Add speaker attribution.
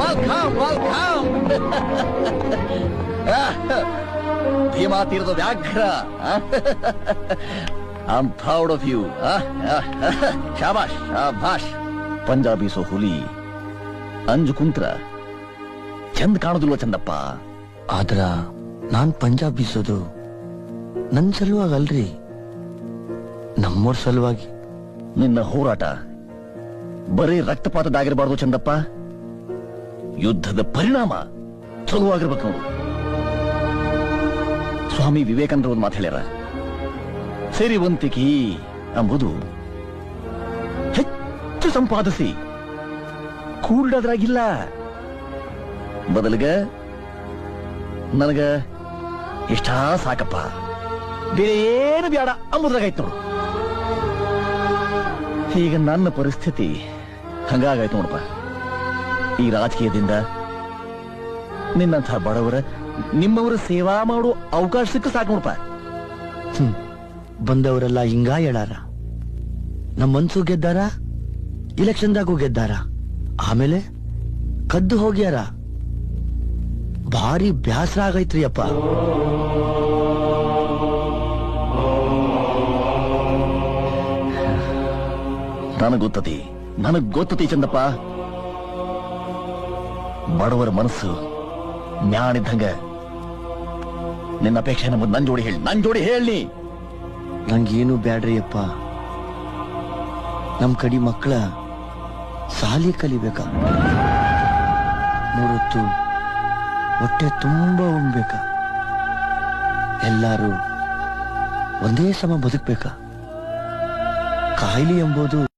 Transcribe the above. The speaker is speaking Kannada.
Speaker 1: ವೆಲ್ಕಮ್ ವೆಲ್ಕಮ್ ಭೀಮಾ ತೀರದ ವ್ಯಾಘ್ರ ಐಮ್ ಪ್ರೌಡ್ ಆಫ್ ಯು ಶಾಬಾಷ್ ಶಾಬಾಷ್. ಪಂಜಾಬಿ ಸೋ ಹುಲಿ ಅಂಜು ಕುಂತ್ರ. ಚಂದ ಕಾಣುದಿಲ್ವ ಚಂದಪ್ಪ?
Speaker 2: ಆದ್ರ ನಾನ್ ಪಂಜಾಬ್ ಬೀಸೋದು ನನ್ ಸಲುವಾಗಿ ಅಲ್ರಿ ನಮ್ಮೋರ್ ಸಲುವಾಗಿ.
Speaker 1: ನಿನ್ನ ಹೋರಾಟ. ಬರೀ ರಕ್ತಪಾತದಾಗಿರಬಾರ್ದು ಚಂದಪ್ಪ. ಯುದ್ಧದ ಪರಿಣಾಮ ಚಲುವಾಗಿರ್ಬೇಕು ಸ್ವಾಮಿ ವಿವೇಕಾನಂದ ಒಂದು ಮಾತು ಹೇಳ್ಯಾರ. ಸೇರಿವಂತಿಕಿ ಅಂಬುದು ಹೆಚ್ಚು ಸಂಪಾದಿಸಿ ಕೂಡದ್ರಾಗಿಲ್ಲ ಬದಲಿಗ ನನಗ ಇಷ್ಟ ಸಾಕಪ್ಪ. ಬೇರೆ ಏನು ಬೇಡ ಅಂಬುದ್ರಾಗಾಯ್ತು ನೋಡು. ಈಗ ನನ್ನ ಪರಿಸ್ಥಿತಿ ಹಂಗಾಗಾಯ್ತು ನೋಡಪ್ಪ. ಈ ರಾಜಕೀಯದಿಂದ ನಿನ್ನಂಥ ಬಡವರ, ನಿಮ್ಮವರ ಸೇವಾ ಮಾಡೋ ಅವಕಾಶ ಸಿಕ್ಕ ಸಾಕು ನೋಡಪ್ಪ.
Speaker 2: ಹ್ಮ್. ಬಂದವರೆಲ್ಲ ಹಿಂಗ ಹೇಳಾರ. ನಮ್ ಮನ್ಸು ಗೆದ್ದಾರ, ಇಲೆಕ್ಷನ್ದಾಗೂ ಗೆದ್ದಾರ. ಆಮೇಲೆ ಕದ್ದು ಹೋಗ್ಯಾರ. ಭಾರಿ ಬ್ಯಾಸರ ಆಗೈತ್ರಿ ಅಪ್ಪ
Speaker 1: ನನಗ್ ಗೊತ್ತತಿ ನನಗ್ ಗೊತ್ತತಿ ಚಂದಪ್ಪ. ಬಡವರ ಮನಸ್ಸು ಮ್ಯಾಣಿದ್ದಂಗ ನಿನ್ನ ಅಪೇಕ್ಷೆ ನಮ್ಮ ನನ್ ಜೋಡಿ ಹೇಳಿ. ನನ್ ಜೋಡಿ ಹೇಳಿ
Speaker 2: ನಂಗೇನು ಬ್ಯಾಡ್ರಿ ಅಪ್ಪ. ನಮ್ ಕಡಿ ಮಕ್ಕಳ ಸಾಲಿ ಕಲಿಬೇಕ? ಮೂರೊತ್ತು ಹೊಟ್ಟೆ ತುಂಬಾ ಉಣ್ಬೇಕ? ಎಲ್ಲಾರು ಒಂದೇ ಸಮ ಬದುಕ್ಬೇಕ? ಕಾಯಿಲೆ ಎಂಬುದು